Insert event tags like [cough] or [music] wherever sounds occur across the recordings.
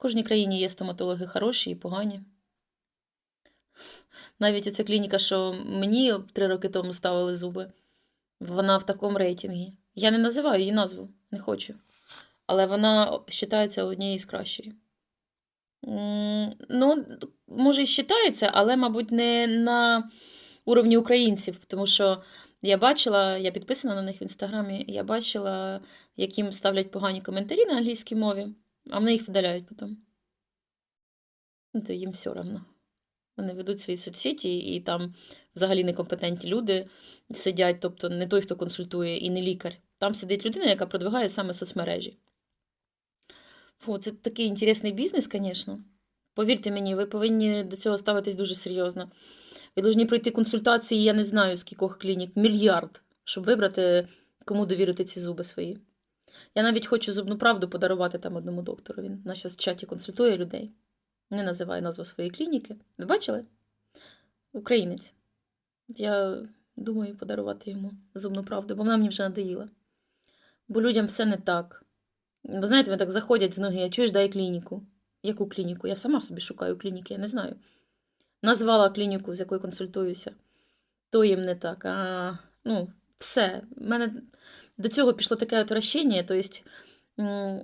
кожній країні є стоматологи хороші і погані. Навіть оця клініка, що мені три роки тому ставили зуби, вона в такому рейтингі. Я не називаю її назву, не хочу. Але вона вважається однією з кращих. Ну, може, і вважається, але, мабуть, не на уровні українців, тому що я бачила, я підписана на них в інстаграмі, я бачила, як їм ставлять погані коментарі на англійській мові, а вони їх видаляють потім. Ну, то їм все одно. Вони ведуть свої соцсеті, і там взагалі некомпетентні люди сидять, тобто не той, хто консультує, і не лікар. Там сидить людина, яка продвигає саме соцмережі. Фу, це такий інтересний бізнес, звісно. Повірте мені, ви повинні до цього ставитись дуже серйозно. Ви повинні пройти консультації, я не знаю, з кількох клінік, мільярд, щоб вибрати, кому довірити ці зуби свої. Я навіть хочу зубну правду подарувати там одному доктору. Він на зараз в чаті консультує людей. Не називає назву своєї клініки. Ви бачили? Українець. Я думаю подарувати йому зубну правду, бо вона мені вже надоїла. Бо людям все не так. Ви знаєте, вони так заходять з ноги, а чуєш, дай клініку. Яку клініку? Я сама собі шукаю клініки, я не знаю. Назвала клініку, з якою консультуюся. То їм не так. А, ну, все. У мене до цього пішло таке отвращення, тобто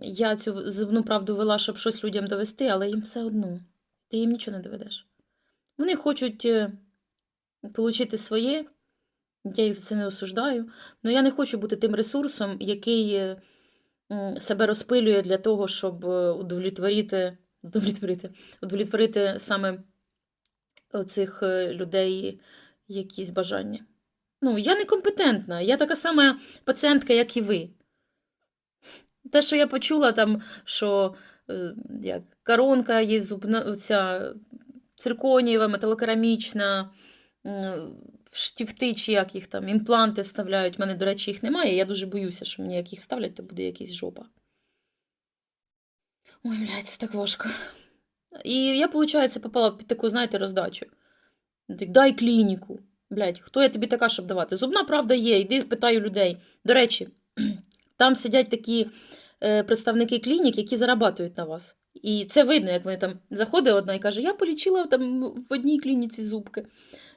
я цю зубну правду вела, щоб щось людям довести, але їм все одно. Ти їм нічого не доведеш. Вони хочуть е, отримати своє, я їх за це не осуждаю, але я не хочу бути тим ресурсом, який е, себе розпилює для того, щоб е, удовлетворити, удовлетворити, удовлетворити саме оцих е, людей якісь бажання. Ну, я некомпетентна, я така сама пацієнтка, як і ви. Те, що я почула там, що е, як, коронка є зубна, ця цирконієва, металокерамічна, штифти чи як їх там, імпланти вставляють. У мене, до речі, їх немає. Я дуже боюся, що мені як їх вставлять, то буде якась жопа. Ой, блядь, це так важко. І я, виходить, попала під таку, знаєте, роздачу. Дай клініку. Блядь, хто я тобі така, щоб давати? Зубна правда є, йди питаю людей. До речі, [clears throat] там сидять такі е, представники клінік, які зарабатують на вас. І це видно, як вони там заходить одна і каже, я полічила там в одній клініці зубки.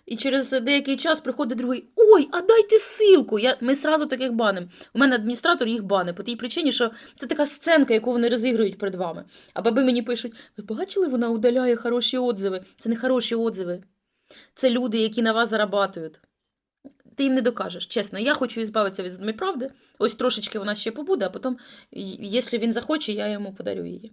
І через деякий час приходить другий: Ой, а дайте ссылку. Я, ми сразу таких банимо. У мене адміністратор їх бани по тій причині, що це така сценка, яку вони розігрують перед вами. А баби мені пишуть: ви бачили, вона удаляє хороші отзиви. Це не хороші отзиви. Це люди, які на вас зарабатують. Ти їм не докажеш. Чесно, я хочу ізбавитися від неправди. правди. Ось трошечки вона ще побуде, а потім, якщо він захоче, я йому подарю її.